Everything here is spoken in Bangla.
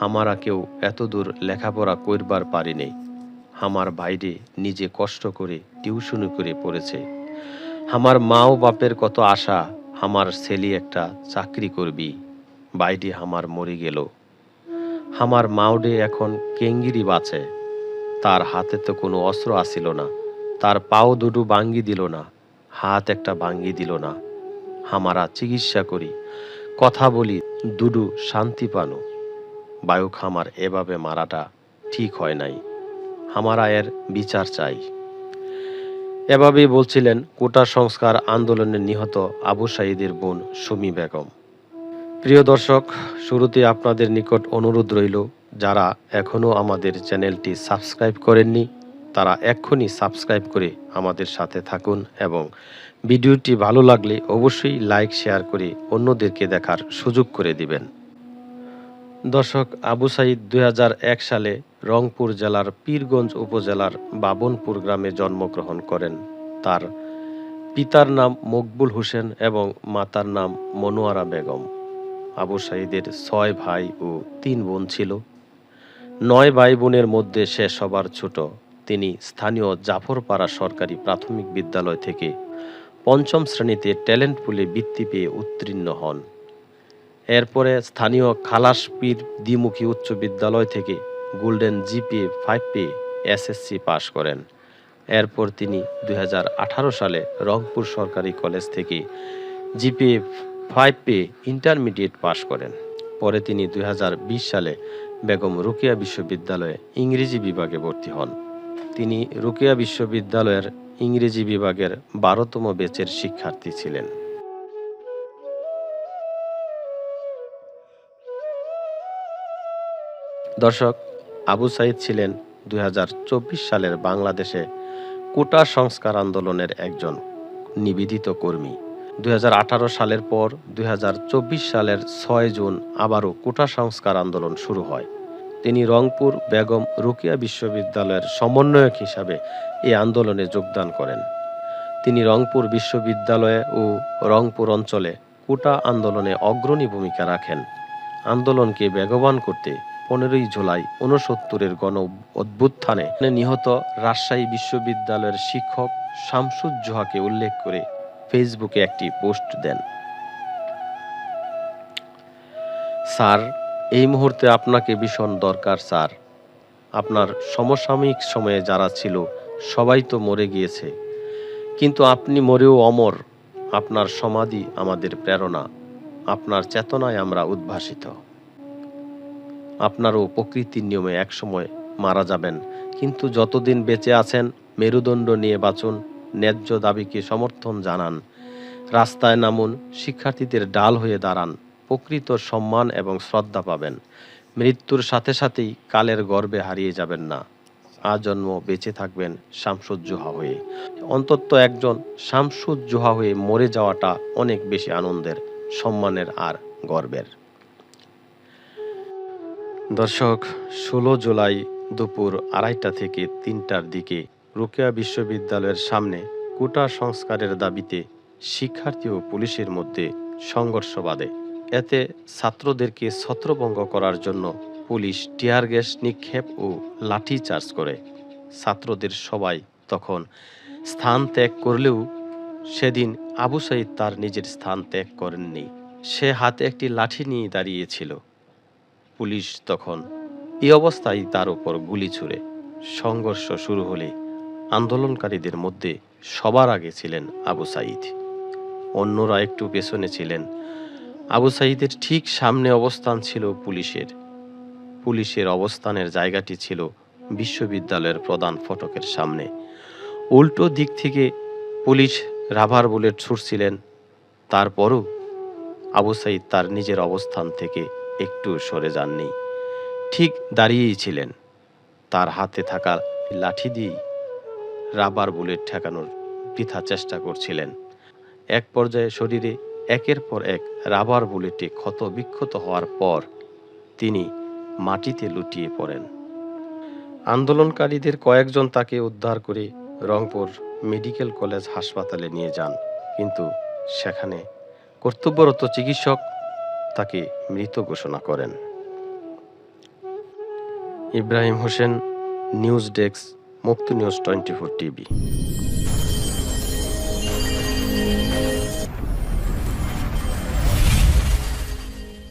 হামারা কেউ এত দূর লেখাপড়া করবার পারিনি আমার বাইরে নিজে কষ্ট করে টিউশনি করে পড়েছে। আমার মা ও বাপের কত আশা আমার ছেলে একটা চাকরি করবি। বাইরে আমার মরে গেল। আমার মাওডে এখন কেঙ্গিরি বাঁচে। তার হাতে তো কোনো অস্ত্র আসিল না। তার পাও দুটো বাঙ্গি দিল না। হাত একটা বাঙ্গি দিল না। হামারা চিকিৎসা করি। কথা বলি, দুডু শান্তি পানো। বায়ু খামার এভাবে মারাটা ঠিক হয় নাই। হামারা এর বিচার চাই। এভাবেই বলছিলেন কোটা সংস্কার আন্দোলনে নিহত আবু সাইদের বোন সুমি বেগম। প্রিয় দর্শক, শুরুতে আপনাদের নিকট অনুরোধ রইল, যারা এখনও আমাদের চ্যানেলটি সাবস্ক্রাইব করেননি, তারা এক্ষুনি সাবস্ক্রাইব করে আমাদের সাথে থাকুন এবং ভিডিওটি ভালো লাগলে অবশ্যই লাইক, শেয়ার করে অন্যদেরকে দেখার সুযোগ করে দিবেন। দর্শক, আবু সাইদ দু হাজার এক সালে রংপুর জেলার পীরগঞ্জ উপজেলার বাবনপুর গ্রামে জন্মগ্রহণ করেন। তার পিতার নাম মকবুল হোসেন এবং মাতার নাম মনোয়ারা বেগম। আবু সাইদের ছয় ভাই ও তিন বোন ছিল। নয় ভাই বোনের মধ্যে সে সবার ছোট। তিনি স্থানীয় জাফরপাড়া সরকারি প্রাথমিক বিদ্যালয় থেকে পঞ্চম শ্রেণীতে ট্যালেন্ট পুলে বৃত্তি পেয়ে উত্তীর্ণ হন। এরপরে স্থানীয় খালাসপীর দ্বিমুখী উচ্চ বিদ্যালয় থেকে গোল্ডেন জিপিএ ফাইভ পেয়ে এসএসসি পাশ করেন। এরপর তিনি দু হাজার আঠারো সালে রংপুর সরকারি কলেজ থেকে জিপিএ ফাইভ পেয়ে ইন্টারমিডিয়েট পাশ করেন। পরে তিনি দু হাজার বিশ সালে বেগম রুকিয়া বিশ্ববিদ্যালয়ে ইংরেজি বিভাগে ভর্তি হন। তিনি রুকিয়া বিশ্ববিদ্যালয়ের ইংরেজি বিভাগের বারোতম বেচের শিক্ষার্থী ছিলেন। দর্শক, আবু সাইদ ছিলেন দুই হাজার চব্বিশ সালের বাংলাদেশে কোটা সংস্কার আন্দোলনের একজন নিবেদিত কর্মী। দুই সালের পর দু হাজার চব্বিশ সালের ছয় জুন আবারও কোটা সংস্কার আন্দোলন শুরু হয়। তিনি রংপুর বেগম রুকিয়া বিশ্ববিদ্যালয়ের সমন্বয়ক হিসাবে এই আন্দোলনে যোগদান করেন। তিনি রংপুর বিশ্ববিদ্যালয়ে ও রংপুর অঞ্চলে কোটা আন্দোলনে অগ্রণী ভূমিকা রাখেন। আন্দোলনকে বেগবান করতে পনেরোই জুলাই ঊনসত্তরের গণ অভ্যুত্থানে নিহত রাজশাহী বিশ্ববিদ্যালয়ের শিক্ষক শামসুজ্জোহাকে উল্লেখ করে ফেসবুকে একটি পোস্ট দেন। স্যার, এই মুহূর্তে আপনাকে ভীষণ দরকার, স্যার। আপনার সমসাময়িক সময়ে যারা ছিল, সবাই তো মরে গিয়েছে। কিন্তু আপনি মরেও অমর। আপনার সমাধি আমাদের প্রেরণা। আপনার চেতনায় আমরা উদ্ভাসিত। আপনারও প্রকৃতির নিয়মে একসময় মারা যাবেন। কিন্তু যতদিন বেঁচে আছেন, মেরুদণ্ড নিয়ে বাঁচুন, ন্যায্য দাবিকে সমর্থন জানান। রাস্তায় নামুন, শিক্ষার্থীদের ডাল হয়ে দাঁড়ান, প্রকৃত সম্মান এবং শ্রদ্ধা পাবেন। মৃত্যুর সাথে সাথেই কালের গর্বে হারিয়ে যাবেন না। আজন্ম বেঁচে থাকবেন শামসুজ্জোহা হয়ে। অন্তত একজন শামসুজ্জোহা হয়ে মরে যাওয়াটা অনেক বেশি আনন্দের, সম্মানের আর গর্বের। দর্শক, ষোলো জুলাই দুপুর আড়াইটা থেকে তিনটার দিকে রোকেয়া বিশ্ববিদ্যালয়ের সামনে কোটা সংস্কারের দাবিতে শিক্ষার্থী ও পুলিশের মধ্যে সংঘর্ষ বাধে। এতে ছাত্রদেরকে ছত্রভঙ্গ করার জন্য পুলিশ টিয়ার গ্যাস নিক্ষেপ ও লাঠি চার্জ করে। ছাত্রদের সবাই তখন স্থান ত্যাগ করলেও সেদিন আবু সাইদ তার নিজের স্থান ত্যাগ করেননি। সে হাতে একটি লাঠি নিয়ে দাঁড়িয়েছিল। পুলিশ তখন এই অবস্থায় তার উপর গুলি ছুড়ে সংঘর্ষ শুরু হলে আন্দোলনকারীদের মধ্যে সবার আগে ছিলেন আবু সাইদ অন্যরা একটু পেছনে ছিলেন। আবু সাইদের ঠিক সামনে অবস্থান ছিল পুলিশের। পুলিশের অবস্থানের জায়গাটি ছিল বিশ্ববিদ্যালয়ের প্রধান ফটকের সামনে। উল্টো দিক থেকে পুলিশ রাবার বুলেট ছুটছিলেন তারপরও আবু সাইদ তার নিজের অবস্থান থেকে একটু সরে যাননি। ঠিক দাঁড়িয়েই ছিলেন। তার হাতে থাকা লাঠি দিয়েই রাবার বুলেট ঠেকানোর বৃথা চেষ্টা করছিলেন। এক পর্যায়ে শরীরে একের পর এক রাবার বুলেটে ক্ষত বিক্ষত হওয়ার পর তিনি মাটিতে লুটিয়ে পড়েন। আন্দোলনকারীদের কয়েকজন তাকে উদ্ধার করে রংপুর মেডিকেল কলেজ হাসপাতালে নিয়ে যান। কিন্তু সেখানে কর্তব্যরত চিকিৎসক তাকে মৃত ঘোষণা করেন। Ibrahim Hossain news desk Mukti news twenty four TV.